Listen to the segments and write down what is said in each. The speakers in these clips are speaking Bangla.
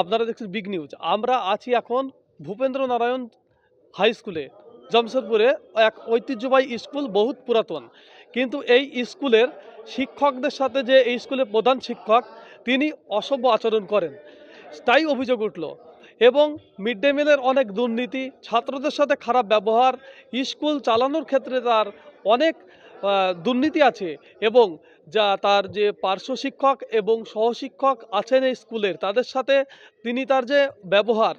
আপনারা দেখছেন বিগ নিউজ আমরা আছি এখন ভূপেন্দ্র নারায়ণ হাই স্কুলে জামশেদপুরে এক ঐতিহ্যবাহী স্কুল, বহুত পুরাতন। কিন্তু এই স্কুলের শিক্ষকদের সাথে যে এই স্কুলের প্রধান শিক্ষক, তিনি অসভ্য আচরণ করেন। তাই অভিযোগ উঠল। এবং মিড ডে মিলের অনেক দুর্নীতি, ছাত্রদের সাথে খারাপ ব্যবহার, স্কুল চালানোর ক্ষেত্রে তার অনেক দুর্নীতি আছে। এবং যা তার যে পার্শ্ব শিক্ষক এবং সহশিক্ষক আছেন এই স্কুলের, তাদের সাথে তিনি তার যে ব্যবহার,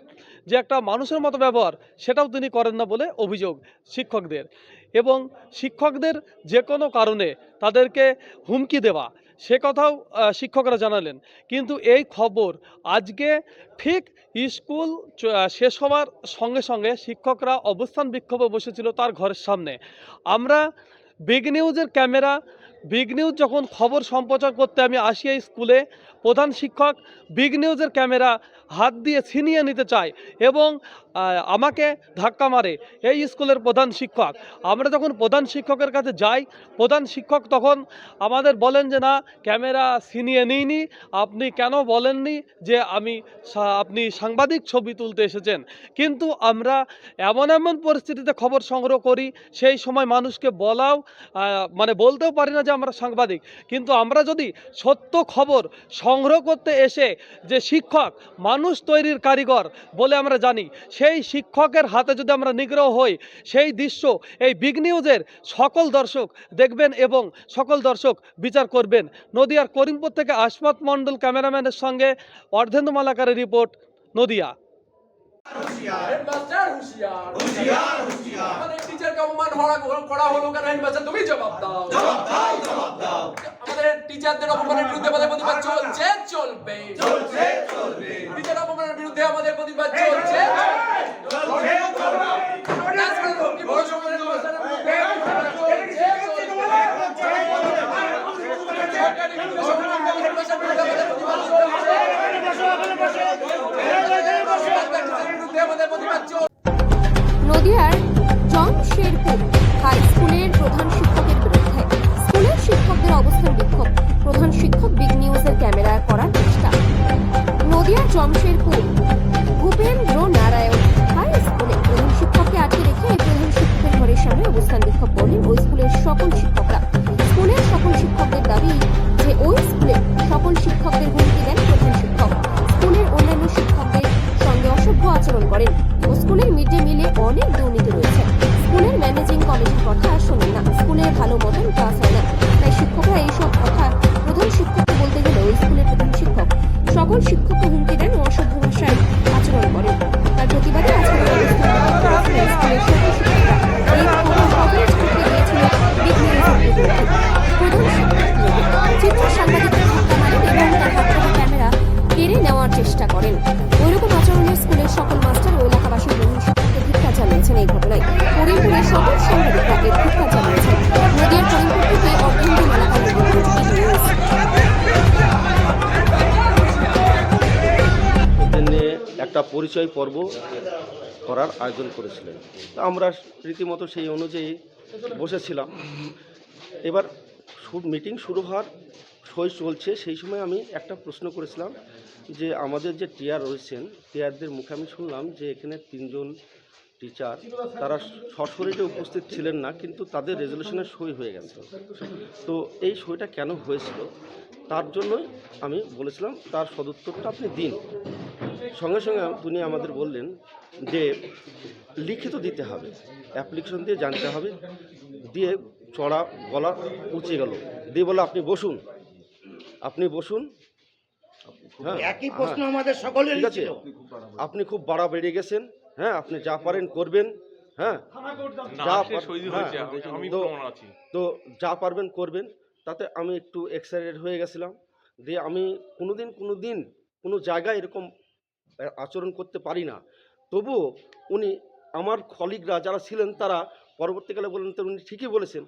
যে একটা মানুষের মতো ব্যবহার, সেটাও তিনি করেন না বলে অভিযোগ শিক্ষকদের। এবং শিক্ষকদের যে কোনো কারণে তাদেরকে হুমকি দেওয়া, সে কথাও শিক্ষকরা জানালেন। কিন্তু এই খবর আজকে ঠিক স্কুল শেষ হওয়ার সঙ্গে সঙ্গে শিক্ষকরা অবস্থান বিক্ষোভে বসেছিল তার ঘরের সামনে। আমরা বিগ নিউজের ক্যামেরা বিগ নিউজ যখন খবর সম্প্রচার করতে আমি আসি এই স্কুলে প্রধান শিক্ষক বিগ নিউজের ক্যামেরা হাত দিয়ে ছিনিয়ে নিতে চায় এবং আমাকে ধাক্কা মারে। এই স্কুলের প্রধান শিক্ষক। আমরা যখন প্রধান শিক্ষকের কাছে যাই, প্রধান শিক্ষক তখন আমাদের বলেন যে, না, ক্যামেরা ছিনিয়ে নিইনি। আপনি কেন বলেননি যে আমি আপনি সাংবাদিক ছবি তুলতে এসেছেন? কিন্তু আমরা এমন এমন পরিস্থিতিতে খবর সংগ্রহ করি, সেই সময় মানুষকে বলাও মানে বলতেও পারি না যে আমরা সাংবাদিক। কিন্তু আমরা যদি সত্য খবর সংগ্রহ করতে এসে যে শিক্ষক মানুষ তৈরির কারিগর বলে আমরা জানি সেই শিক্ষকের হাতে যদি আমরা নিগ্রহ হই সেই দৃশ্য এই বিগ নিউজের সকল দর্শক দেখবেন এবং সকল দর্শক বিচার করবেন। নদিয়ার করিমপুর থেকে আসমত মণ্ডল ক্যামেরাম্যানের সঙ্গে অর্ধেন্দু মালাকারের রিপোর্ট নদিয়া। হেডমাস্টার হুঁশিয়ার। হুঁশিয়ার হুঁশিয়ার। টিচারকে অপমান করা হলো কেন? হেডমাস্টার তুমি জবাব দাও। জবাব দাও জবাব দাও। আমাদের টিচারদের অপমানের বিরুদ্ধে আমাদের প্রতিবাদ চলছে চলবে। চলছে চলবে। টিচার অপমানের বিরুদ্ধে আমাদের প্রতিবাদ চলছে। চলছে আমাদের প্রতিবাদ চলছে। জমশেরপুর হাই স্কুলের প্রধান শিক্ষকের বিরুদ্ধে। স্কুলের শিক্ষকদের অবস্থান বিক্ষোভ। প্রধান শিক্ষক বিগ নিউজের ক্যামেরায় করার চেষ্টা। নদিয়ার জমশেরপুর, ভূপেন্দ্র নারায়ণ, হাই স্কুলে প্রধান শিক্ষককে আটকে রেখে প্রধান শিক্ষকের ঘরের সামনে অবস্থান বিক্ষোভ করলেন ওই স্কুলের সকল শিক্ষকরা। স্কুলের সকল শিক্ষকদের দাবি যে ওই স্কুলে সকল শিক্ষকদের হুমকি দেন প্রধান শিক্ষক। স্কুলের অন্যান্য শিক্ষকদের সঙ্গে অসভ্য আচরণ করেন। স্কুলের মিড ডে মিলে অনেক দুর্নীতি রয়েছে। কথা শুনে না। স্কুলে ভালো মতন ক্লাস একটা পরিচয় পর্ব করার আয়োজন করেছিলেন। তা আমরা রীতিমতো সেই অনুযায়ী বসেছিলাম। এবার মিটিং শুরু হওয়ার সই চলছে। সেই সময় আমি একটা প্রশ্ন করেছিলাম যে আমাদের যে টিয়ার রয়েছেন, টিয়ারদের মুখে আমি শুনলাম যে এখানে তিনজন টিচার তারা সশরীরে উপস্থিত ছিলেন না কিন্তু তাদের রেজলিউশনের সই হয়ে গেছে। তো এই সইটা কেন হয়েছিল? তার জন্যই আমি বলেছিলাম তার সদুত্তরটা আপনি দিন। সঙ্গে সঙ্গে তিনি আমাদের বললেন যে লিখিত দিতে হবে অ্যাপ্লিকেশন দিয়ে জানতে হবে দিয়ে চড়া গলা উঁচে গেল। দিয়ে বলে আপনি বসুন আপনি বসুন। হ্যাঁ একই প্রশ্ন আমাদের সকলের আপনি খুব বাড়া বেড়ে গেছেন। হ্যাঁ আপনি যা পারেন করবেন হ্যাঁ। হ্যাঁ, তো- তো যা পারবেন করবেন তাতে আমি একটু এক্সাইটেড হয়ে গেছিলাম। দিয়ে আমি কোনোদিন কোনো দিন কোনো জায়গায় এরকম আচরণ করতে পারি না। তবুও উনি আমার কলিগরা যারা ছিলেন তারা পরবর্তীকালে বলেন তো উনি ঠিকই বলেছেন।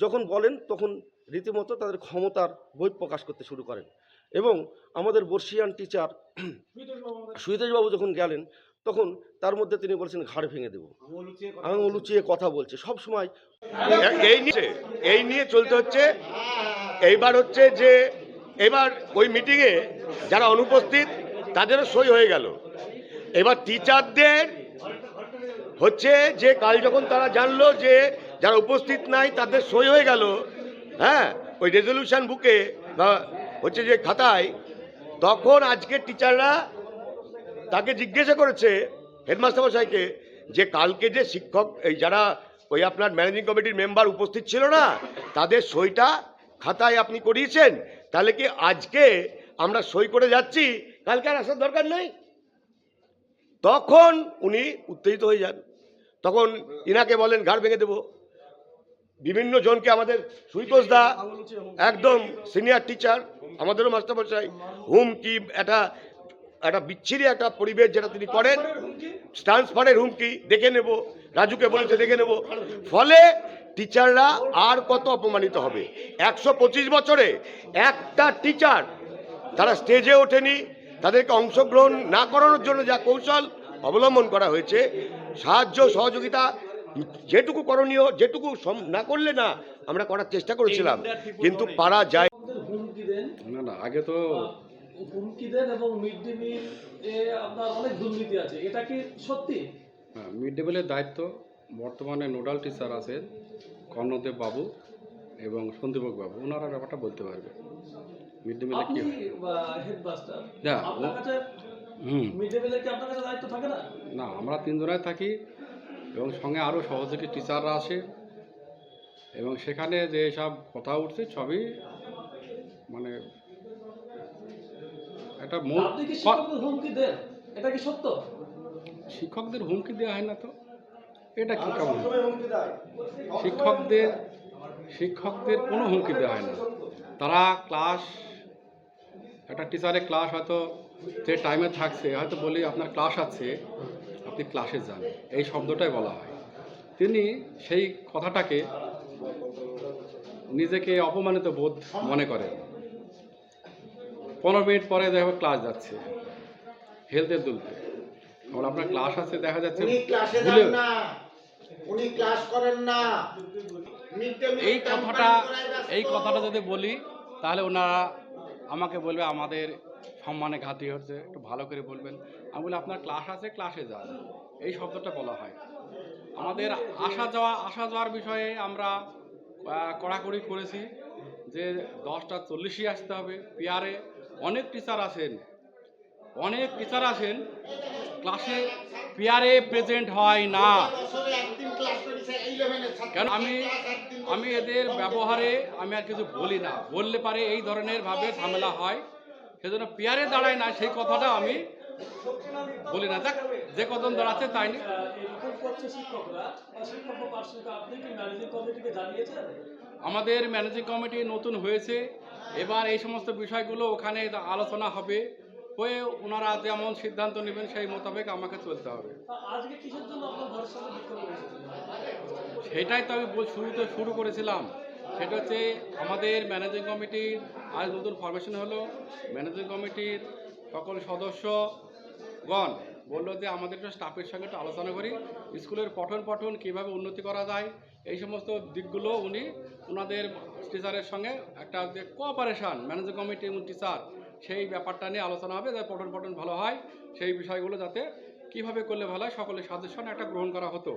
যখন বলেন তখন রীতিমতো তাদের ক্ষমতার বই প্রকাশ করতে শুরু করেন। এবং আমাদের বর্ষিয়ান টিচার সুহিতেশবাবু যখন গেলেন তখন তার মধ্যে তিনি বলেছেন ঘাড় ভেঙে দেবো। আঙুল লুচিয়ে কথা বলছে। সব সময় এই নিয়ে এই নিয়ে চলতে হচ্ছে। এইবার হচ্ছে যে এবার ওই মিটিংয়ে যারা অনুপস্থিত তাদেরও সই হয়ে গেল। এবার টিচারদের হচ্ছে যে কাল যখন তারা জানলো যে যারা উপস্থিত নাই তাদের সই হয়ে গেল হ্যাঁ ওই রেজলিউশন বুকে বা হচ্ছে যে খাতায় তখন আজকে টিচাররা তাকে জিজ্ঞাসা করেছে হেডমাস্টার মশাইকে যে কালকে যে শিক্ষক, এই যারা ওই আপনার ম্যানেজিং কমিটির মেম্বার উপস্থিত ছিল না, তাদের সইটা খাতায় আপনি করিয়েছেন, তাহলে কি আজকে আমরা সই করে যাচ্ছি? কালকে আর আসার দরকার নেই? তখন উনি উত্তেজিত হয়ে যান। তখন ইনাকে বলেন, ঘাড় ভেঙে দেবো। বিভিন্ন জনকে আমাদের সুইতোষ দা, একদম সিনিয়র টিচার আমাদেরও মাস্টারমশাই, হুমকি, একটা একটা বিচ্ছিরি একটা পরিবেশ যেটা তিনি করেন। ট্রান্সফারের হুমকি দেখে নেব রাজুকে বলেছে দেখে নেব। ফলে টিচাররা আর কত অপমানিত হবে? একশো পঁচিশ বছরে একটা টিচার তারা স্টেজে ওঠেনি তাদেরকে অংশগ্রহণ না করানোর জন্য যা কৌশল অবলম্বন করা হয়েছে সাহায্য সহযোগিতা যেটুকু করণীয় যেটুকু সম- না করলে না আমরা করার চেষ্টা করেছিলাম। কিন্তু পারা যায় না না আগে তো হুমকি দেন এবং মিড ডে মিল এ আপনার অনেক দুর্নীতি আছে। এটা কি সত্যি? হ্যাঁ মিড ডে মিলের দায়িত্ব বর্তমানে নোডাল টিচার আছেন কর্ণদেব বাবু এবং সন্দীপক বাবু। ওনারা ব্যাপারটা বলতে পারবে। মিড ডে মিলে কি হেডমাস্টার না, আপনার কাছে হুম। মিড ডে মিলের কি আপনার কাছে দায়িত্ব থাকে না? না আমরা তিনজনাই থাকি এবং সঙ্গে আরও সহযোগী টিচাররা আসে এবং সেখানে যে সব কথা উঠছে সবই মানে একটা মূল আপনি কি শিক্ষকদের হুমকি দেন এটা কি সত্য? শিক্ষকদের হুমকি দেওয়া হয় না তো? এটা কি কেমন শিক্ষকদের শিক্ষকদের কোনো হুমকি দেওয়া হয় না। তারা ক্লাস একটা টিচারের ক্লাস হয়তো যে টাইমে থাকছে হয়তো বলি আপনার ক্লাস আছে আপনি ক্লাসে যান। এই শব্দটাই বলা হয়। তিনি সেই কথাটাকে নিজেকে অপমানিত বোধ মনে করেন। পনেরো মিনিট পরে দেখো ক্লাস যাচ্ছে। হেলথের দুলতে। এখন আপনার ক্লাস আছে দেখা যাচ্ছে উনি ক্লাসে যান না। ক্লাস করেন না। এই কথাটা। এই কথাটা যদি বলি তাহলে ওনারা আমাকে বলবে আমাদের সম্মানে ঘাটি হচ্ছে একটু ভালো করে বলবেন। আমি বলি আপনার ক্লাস আছে ক্লাসে যান। এই শব্দটা বলা হয়। আমাদের আসা যাওয়া আসা যাওয়ার বিষয়ে আমরা কড়াকড়ি করেছি যে দশটা চল্লিশই আসতে হবে। পিয়ারে অনেক টিচার আছেন অনেক টিচার আছেন ক্লাসে পেয়ারে প্রেজেন্ট হয় না। বছরে একদিন ক্লাস করেছে 11 এর ছাত্র কেন আমি আমি এদের ব্যবহারে আমি আর কিছু বলি না। বললে পারে এই ধরনের ভাবে ঝামেলা হয়, সেজন্য পেয়ারে দাঁড়ায় না, সেই কথাটা আমি বলি না। যাক, যে কজন দাঁড়াচ্ছে তাই নি আমাদের ম্যানেজিং কমিটি নতুন হয়েছে। এবার এই সমস্ত বিষয়গুলো ওখানে আলোচনা হবে। হয়ে ওনারা যেমন সিদ্ধান্ত নেবেন সেই মোতাবেক আমাকে চলতে হবে। সেটাই তো আমি বল- শুরুতে শুরু করেছিলাম। সেটা হচ্ছে আমাদের ম্যানেজিং কমিটির আজ নতুন ফরমেশন হলো। ম্যানেজিং কমিটির সকল সদস্যগণ বলল যে আমাদের একটা স্টাফের সঙ্গে একটু আলোচনা করি, স্কুলের পঠন পঠন কীভাবে উন্নতি করা যায়, এই সমস্ত দিকগুলো উনি ওনাদের টিচারের সঙ্গে একটা যে কোঅপারেশান ম্যানেজিং কমিটি এবং টিচার সেই ব্যাপারটা নিয়ে আলোচনা হবে যাতে পঠন পঠন ভালো হয়, সেই বিষয়গুলো যাতে কীভাবে করলে ভালো হয়, সকলের সাজেশন একটা গ্রহণ করা হতো।